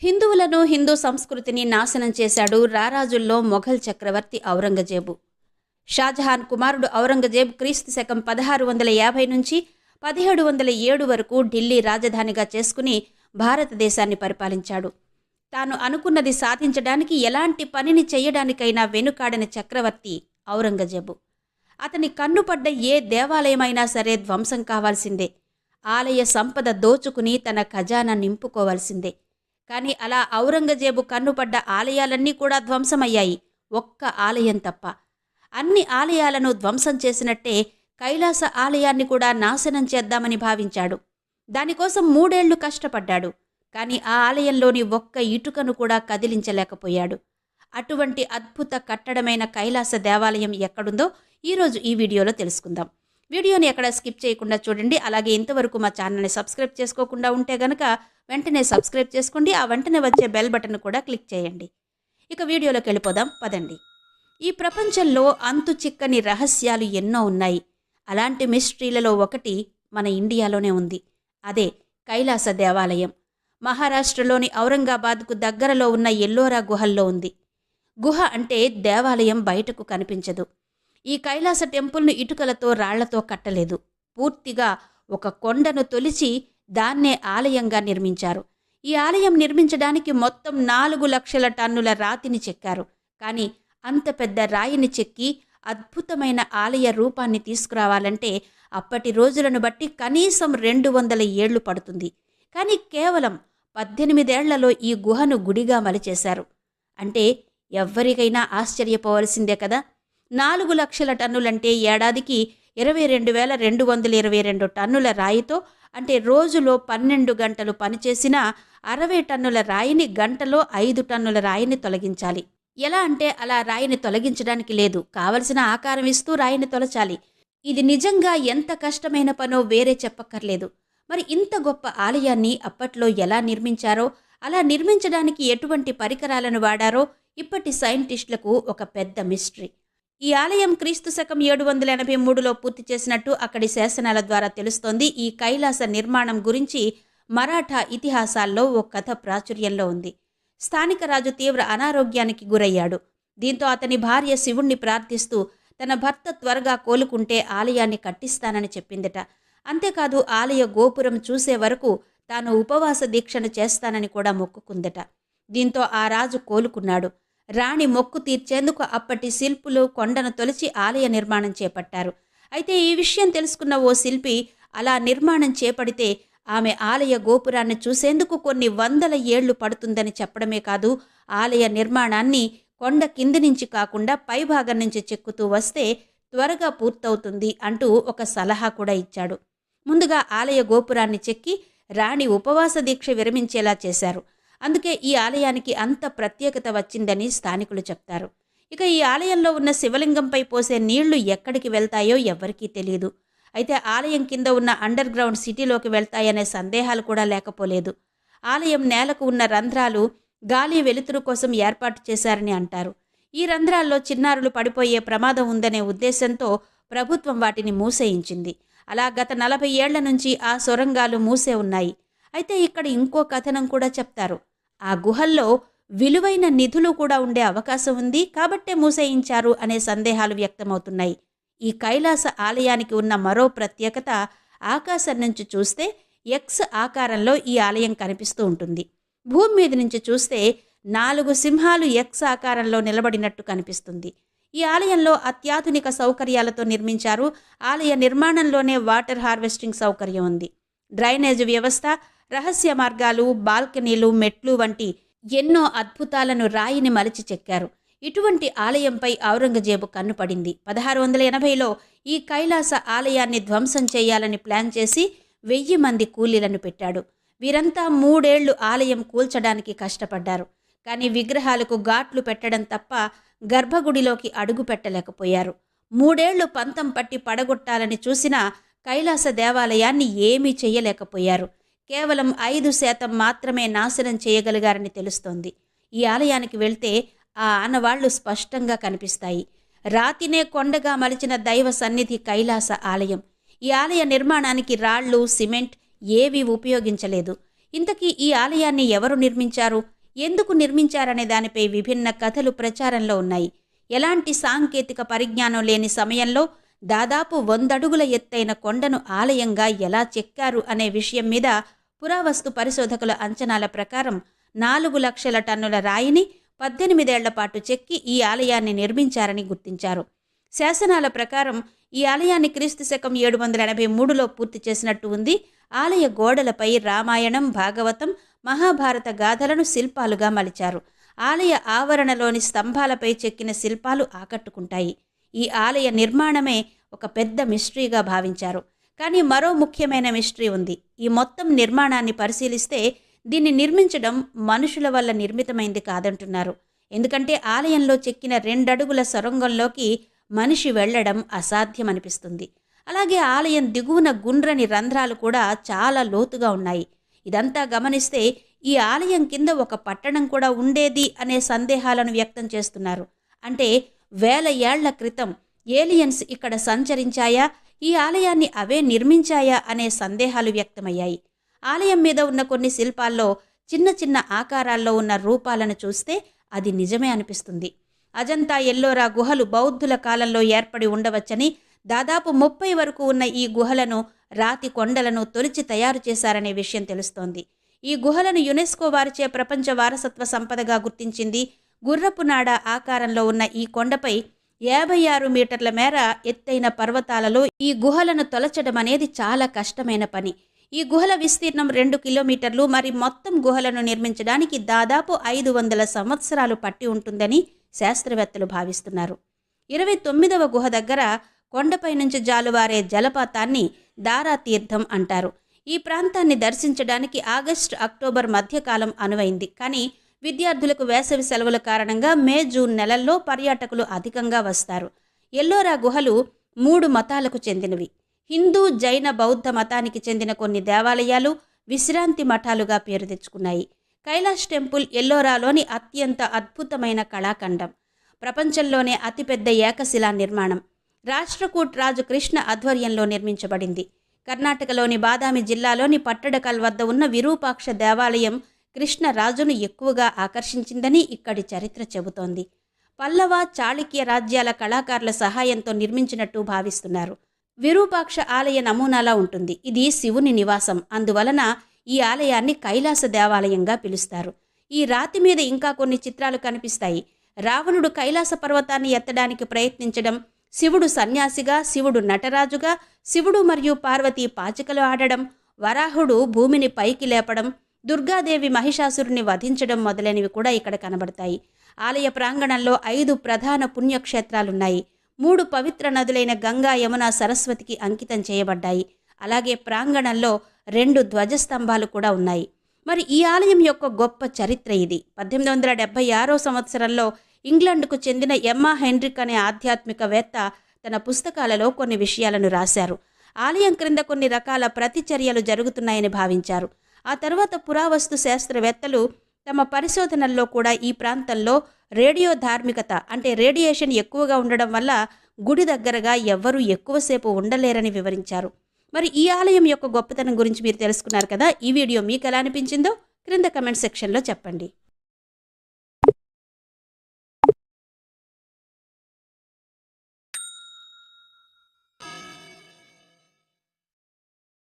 హిందువులను హిందూ సంస్కృతిని నాశనం చేశాడు రారాజుల్లో మొఘల్ చక్రవర్తి ఔరంగజేబు. షాజహాన్ కుమారుడు ఔరంగజేబు క్రీస్తు శకం పదహారు వందల యాభై నుంచి పదిహేడు వందల ఏడు వరకు ఢిల్లీ రాజధానిగా చేసుకుని భారతదేశాన్ని పరిపాలించాడు. తాను అనుకున్నది సాధించడానికి ఎలాంటి పనిని చేయడానికైనా వెనుకాడని చక్రవర్తి ఔరంగజేబు. అతని కన్నుపడ్డ ఏ దేవాలయమైనా సరే ధ్వంసం కావాల్సిందే. ఆలయ సంపద దోచుకుని తన ఖజానా నింపుకోవాల్సిందే. కానీ అలా ఔరంగజేబు కన్నుపడ్డ ఆలయాలన్నీ కూడా ధ్వంసమయ్యాయి. ఒక్క ఆలయం తప్ప. అన్ని ఆలయాలను ధ్వంసం చేసినట్టే కైలాస ఆలయాన్ని కూడా నాశనం చేద్దామని భావించాడు. దానికోసం మూడేళ్ళు కష్టపడ్డాడు. కానీ ఆ ఆలయంలోని ఒక్క ఇటుకను కూడా కదిలించలేకపోయాడు. అటువంటి అద్భుత కట్టడమైన కైలాస దేవాలయం ఎక్కడుందో ఈరోజు ఈ వీడియోలో తెలుసుకుందాం. వీడియోని ఎక్కడ స్కిప్ చేయకుండా చూడండి. అలాగే ఇంతవరకు మా ఛానల్ని సబ్స్క్రైబ్ చేసుకోకుండా ఉంటే గనక వెంటనే సబ్స్క్రైబ్ చేసుకోండి. ఆ వెంటనే వచ్చే బెల్ బటన్ కూడా క్లిక్ చేయండి. ఇక వీడియోలోకి వెళ్ళిపోదాం. పదండి. ఈ ప్రపంచంలో అంతు చిక్కని రహస్యాలు ఎన్నో ఉన్నాయి. అలాంటి మిస్టరీలలో ఒకటి మన ఇండియాలోనే ఉంది. అదే కైలాస దేవాలయం. మహారాష్ట్రలోని ఔరంగాబాద్కు దగ్గరలో ఉన్న ఎల్లోరా గుహల్లో ఉంది. గుహ అంటే దేవాలయం బయటకు కనిపించదు. ఈ కైలాస టెంపుల్ను ఇటుకలతో రాళ్ళతో కట్టలేదు. పూర్తిగా ఒక కొండను తొలిచి దాన్నే ఆలయంగా నిర్మించారు. ఈ ఆలయం నిర్మించడానికి మొత్తం నాలుగు లక్షల టన్నుల రాతిని చెక్కారు. కానీ అంత పెద్ద రాయిని చెక్కి అద్భుతమైన ఆలయ రూపాన్ని తీసుకురావాలంటే అప్పటి రోజులను బట్టి కనీసం రెండు వందల ఏళ్ళు పడుతుంది. కానీ కేవలం పద్దెనిమిదేళ్ళలో ఈ గుహను గుడిగా మలిచేశారు. అంటే ఎవ్వరికైనా ఆశ్చర్యపోవలసిందే కదా? నాలుగు లక్షల టన్నులంటే ఏడాదికి ఇరవై రెండు వేల రెండు వందల ఇరవై రెండు టన్నుల రాయితో అంటే రోజులో పన్నెండు గంటలు పనిచేసిన అరవై టన్నుల రాయిని గంటలో ఐదు టన్నుల రాయిని తొలగించాలి. ఎలా అంటే అలా రాయిని తొలగించడానికి లేదు. కావలసిన ఆకారం ఇస్తూ రాయిని తొలచాలి. ఇది నిజంగా ఎంత కష్టమైన పనో వేరే చెప్పక్కర్లేదు. మరి ఇంత గొప్ప ఆలయాన్ని అప్పట్లో ఎలా నిర్మించారో అలా నిర్మించడానికి ఎటువంటి పరికరాలను వాడారో ఇప్పటి సైంటిస్టులకు ఒక పెద్ద మిస్టరీ. ఈ ఆలయం క్రీస్తు శకం ఏడు వందల ఎనభై మూడులో పూర్తి చేసినట్టు అక్కడి శాసనాల ద్వారా తెలుస్తోంది. ఈ కైలాస నిర్మాణం గురించి మరాఠా ఇతిహాసాల్లో ఓ కథ ప్రాచుర్యంలో ఉంది. స్థానిక రాజు తీవ్ర అనారోగ్యానికి గురయ్యాడు. దీంతో అతని భార్య శివుణ్ణి ప్రార్థిస్తూ తన భర్త త్వరగా కోలుకుంటే ఆలయాన్ని కట్టిస్తానని చెప్పిందట. అంతేకాదు ఆలయ గోపురం చూసే వరకు తాను ఉపవాస దీక్షను చేస్తానని కూడా మొక్కుకుందట. దీంతో ఆ రాజు కోలుకున్నాడు. రాణి మొక్కు తీర్చేందుకు అప్పటి శిల్పులు కొండను తొలిచి ఆలయ నిర్మాణం చేపట్టారు. అయితే ఈ విషయం తెలుసుకున్న ఓ శిల్పి అలా నిర్మాణం చేపడితే ఆమె ఆలయ గోపురాన్ని చూసేందుకు కొన్ని వందల ఏళ్ళు పడుతుందని చెప్పడమే కాదు ఆలయ నిర్మాణాన్ని కొండ కింది నుంచి కాకుండా పైభాగం నుంచి చెక్కుతూ వస్తే త్వరగా పూర్తవుతుంది అంటూ ఒక సలహా కూడా ఇచ్చాడు. ముందుగా ఆలయ గోపురాన్ని చెక్కి రాణి ఉపవాస దీక్ష విరమించేలా చేశారు. అందుకే ఈ ఆలయానికి అంత ప్రత్యేకత వచ్చిందని స్థానికులు చెప్తారు. ఇక ఈ ఆలయంలో ఉన్న శివలింగంపై పోసే నీళ్ళు ఎక్కడికి వెళ్తాయో ఎవ్వరికీ తెలియదు అయితే ఆలయం కింద ఉన్న అండర్ గ్రౌండ్ సిటీలోకి వెళ్తాయనే సందేహాలు కూడా లేకపోలేదు. ఆలయం నేలకు ఉన్న రంధ్రాలు గాలి వెలుతురు కోసం ఏర్పాటు చేశారని అంటారు. ఈ రంధ్రాల్లో చిన్నారులు పడిపోయే ప్రమాదం ఉందనే ఉద్దేశంతో ప్రభుత్వం వాటిని మూసేయించింది. అలా గత నలభై ఏళ్ళ నుంచి ఆ సొరంగాలు మూసే ఉన్నాయి. అయితే ఇక్కడ ఇంకో కథనం కూడా చెప్తారు. ఆ గుహల్లో విలువైన నిధులు కూడా ఉండే అవకాశం ఉంది. కాబట్టే మూసేయించారు అనే సందేహాలు వ్యక్తమవుతున్నాయి. ఈ కైలాస ఆలయానికి ఉన్న మరో ప్రత్యేకత ఆకాశం నుంచి చూస్తే ఎక్స్ ఆకారంలో ఈ ఆలయం కనిపిస్తూ ఉంటుంది. భూమి మీద నుంచి చూస్తే నాలుగు సింహాలు ఎక్స్ ఆకారంలో నిలబడినట్టు కనిపిస్తుంది. ఈ ఆలయంలో అత్యాధునిక సౌకర్యాలతో నిర్మించారు. ఆలయ నిర్మాణంలోనే వాటర్ హార్వెస్టింగ్ సౌకర్యం ఉంది. డ్రైనేజ్ వ్యవస్థ రహస్య మార్గాలు బాల్కనీలు మెట్లు వంటి ఎన్నో అద్భుతాలను రాయిని మలిచి చెక్కారు. ఇటువంటి ఆలయంపై ఔరంగజేబు కన్నుపడింది పదహారు వందల ఎనభైలో ఈ కైలాస ఆలయాన్ని ధ్వంసం చేయాలని ప్లాన్ చేసి వెయ్యి మంది కూలీలను పెట్టాడు. వీరంతా మూడేళ్ళు ఆలయం కూల్చడానికి కష్టపడ్డారు. కానీ విగ్రహాలకు ఘాట్లు పెట్టడం తప్ప గర్భగుడిలోకి అడుగు పెట్టలేకపోయారు. మూడేళ్ళు పంతం పట్టి పడగొట్టాలని చూసినా కైలాస దేవాలయాన్ని ఏమీ చేయలేకపోయారు. కేవలం ఐదు శాతం మాత్రమే నాశనం చేయగలిగారని తెలుస్తోంది. ఈ ఆలయానికి వెళ్తే ఆ ఆనవాళ్ళు స్పష్టంగా కనిపిస్తాయి. రాతినే కొండగా మలిచిన దైవ సన్నిధి కైలాస ఆలయం. ఈ ఆలయ నిర్మాణానికి రాళ్ళు సిమెంట్ ఏవీ ఉపయోగించలేదు. ఇంతకీ ఈ ఆలయాన్ని ఎవరు నిర్మించారు? ఎందుకు నిర్మించారనే దానిపై విభిన్న కథలు ప్రచారంలో ఉన్నాయి. ఎలాంటి సాంకేతిక పరిజ్ఞానం లేని సమయంలో దాదాపు వందడుగుల ఎత్తైన కొండను ఆలయంగా ఎలా చెక్కారు అనే విషయం మీద పురావస్తు పరిశోధకుల అంచనాల ప్రకారం నాలుగు లక్షల టన్నుల రాయిని పద్దెనిమిదేళ్ళ పాటు చెక్కి ఈ ఆలయాన్ని నిర్మించారని గుర్తించారు. శాసనాల ప్రకారం ఈ ఆలయాన్ని క్రీస్తు శకం ఏడు వందల ఎనభై మూడులో పూర్తి చేసినట్టు ఉంది. ఆలయ గోడలపై రామాయణం భాగవతం మహాభారత గాథలను శిల్పాలుగా మలిచారు. ఆలయ ఆవరణలోని స్తంభాలపై చెక్కిన శిల్పాలు ఆకట్టుకుంటాయి. ఈ ఆలయ నిర్మాణమే ఒక పెద్ద మిస్టరీగా భావించారు. కానీ మరో ముఖ్యమైన మిస్టరీ ఉంది. ఈ మొత్తం నిర్మాణాన్ని పరిశీలిస్తే దీన్ని నిర్మించడం మనుషుల వల్ల నిర్మితమైంది కాదంటున్నారు. ఎందుకంటే ఆలయంలో చెక్కిన రెండడుగుల సొరంగంలోకి మనిషి వెళ్ళడం అసాధ్యమనిపిస్తుంది. అలాగే ఆలయం దిగువన గుండ్రని రంధ్రాలు కూడా చాలా లోతుగా ఉన్నాయి. ఇదంతా గమనిస్తే ఈ ఆలయం కింద ఒక పట్టణం కూడా ఉండేది అనే సందేహాలను వ్యక్తం చేస్తున్నారు. అంటే వేల ఏళ్ళ క్రితం ఏలియన్స్ ఇక్కడ సంచరించాయా? ఈ ఆలయాన్ని అవే నిర్మించాయా అనే సందేహాలు వ్యక్తమయ్యాయి. ఆలయం మీద ఉన్న కొన్ని శిల్పాల్లో చిన్న చిన్న ఆకారాల్లో ఉన్న రూపాలను చూస్తే అది నిజమే అనిపిస్తుంది. అజంతా ఎల్లోరా గుహలు బౌద్ధుల కాలంలో ఏర్పడి ఉండవచ్చని దాదాపు ముప్పై వరకు ఉన్న ఈ గుహలను రాతి కొండలను తొలిచి తయారు చేశారనే విషయం తెలుస్తోంది. ఈ గుహలను యునెస్కో వారిచే ప్రపంచ వారసత్వ సంపదగా గుర్తించింది గుర్రపునాడ ఆకారంలో ఉన్న ఈ కొండపై యాభై ఆరు మీటర్ల మేర ఎత్తైన పర్వతాలలో ఈ గుహలను తొలచడం అనేది చాలా కష్టమైన పని. ఈ గుహల విస్తీర్ణం రెండు కిలోమీటర్లు మరి మొత్తం గుహలను నిర్మించడానికి దాదాపు ఐదు వందల సంవత్సరాలు పట్టి ఉంటుందని శాస్త్రవేత్తలు భావిస్తున్నారు. ఇరవై తొమ్మిదవ గుహ దగ్గర కొండపై నుంచి జాలువారే జలపాతాన్ని దారా తీర్థం అంటారు. ఈ ప్రాంతాన్ని దర్శించడానికి ఆగస్టు అక్టోబర్ మధ్యకాలం అనువైంది. కానీ విద్యార్థులకు వేసవి సెలవుల కారణంగా మే జూన్ నెలల్లో పర్యాటకులు అధికంగా వస్తారు. ఎల్లోరా గుహలు మూడు మతాలకు చెందినవి. హిందూ జైన బౌద్ధ మతానికి చెందిన కొన్ని దేవాలయాలు విశ్రాంతి మఠాలుగా పేరు తెచ్చుకున్నాయి. కైలాష్ టెంపుల్ ఎల్లోరాలోని అత్యంత అద్భుతమైన కళాఖండం. ప్రపంచంలోనే అతిపెద్ద ఏకశిలా నిర్మాణం. రాష్ట్రకూట్ రాజు కృష్ణ ఆధ్వర్యంలో నిర్మించబడింది. కర్ణాటకలోని బాదామి జిల్లాలోని పట్టడకల్ వద్ద ఉన్న విరూపాక్ష దేవాలయం కృష్ణరాజును ఎక్కువగా ఆకర్షించిందని ఇక్కడి చరిత్ర చెబుతోంది. పల్లవ చాళుక్య రాజ్యాల కళాకారుల సహాయంతో నిర్మించినట్టు భావిస్తున్నారు. విరూపాక్ష ఆలయ నమూనాలా ఉంటుంది. ఇది శివుని నివాసం. అందువలన ఈ ఆలయాన్ని కైలాస దేవాలయంగా పిలుస్తారు. ఈ రాతి మీద ఇంకా కొన్ని చిత్రాలు కనిపిస్తాయి. రావణుడు కైలాస పర్వతాన్ని ఎత్తడానికి ప్రయత్నించడం శివుడు సన్యాసిగా శివుడు నటరాజుగా శివుడు మరియు పార్వతి పాచికలు ఆడడం వరాహుడు భూమిని పైకి లేపడం దుర్గాదేవి మహిషాసురుని వధించడం మొదలైనవి కూడా ఇక్కడ కనబడతాయి. ఆలయ ప్రాంగణంలో ఐదు ప్రధాన పుణ్యక్షేత్రాలున్నాయి. మూడు పవిత్ర నదులైన గంగా యమున సరస్వతికి అంకితం చేయబడ్డాయి. అలాగే ప్రాంగణంలో రెండు ధ్వజస్తంభాలు కూడా ఉన్నాయి. మరి ఈ ఆలయం యొక్క గొప్ప చరిత్ర ఇది. పద్దెనిమిది వందల డెబ్బై ఆరో సంవత్సరంలో ఇంగ్లాండ్కు చెందిన ఎమ్మా హెన్రిక్ అనే ఆధ్యాత్మికవేత్త తన పుస్తకాలలో కొన్ని విషయాలను రాశారు. ఆలయం క్రింద కొన్ని రకాల ప్రతిచర్యలు జరుగుతున్నాయని భావించారు. ఆ తర్వాత పురావస్తు శాస్త్రవేత్తలు తమ పరిశోధనల్లో కూడా ఈ ప్రాంతంలో రేడియో ధార్మికత అంటే రేడియేషన్ ఎక్కువగా ఉండడం వల్ల గుడి దగ్గరగా ఎవ్వరూ ఎక్కువసేపు ఉండలేరని వివరించారు. మరి ఈ ఆలయం యొక్క గొప్పతనం గురించి మీరు తెలుసుకున్నారు కదా ఈ వీడియో మీకు ఎలా అనిపించిందో క్రింద కమెంట్ సెక్షన్లో చెప్పండి.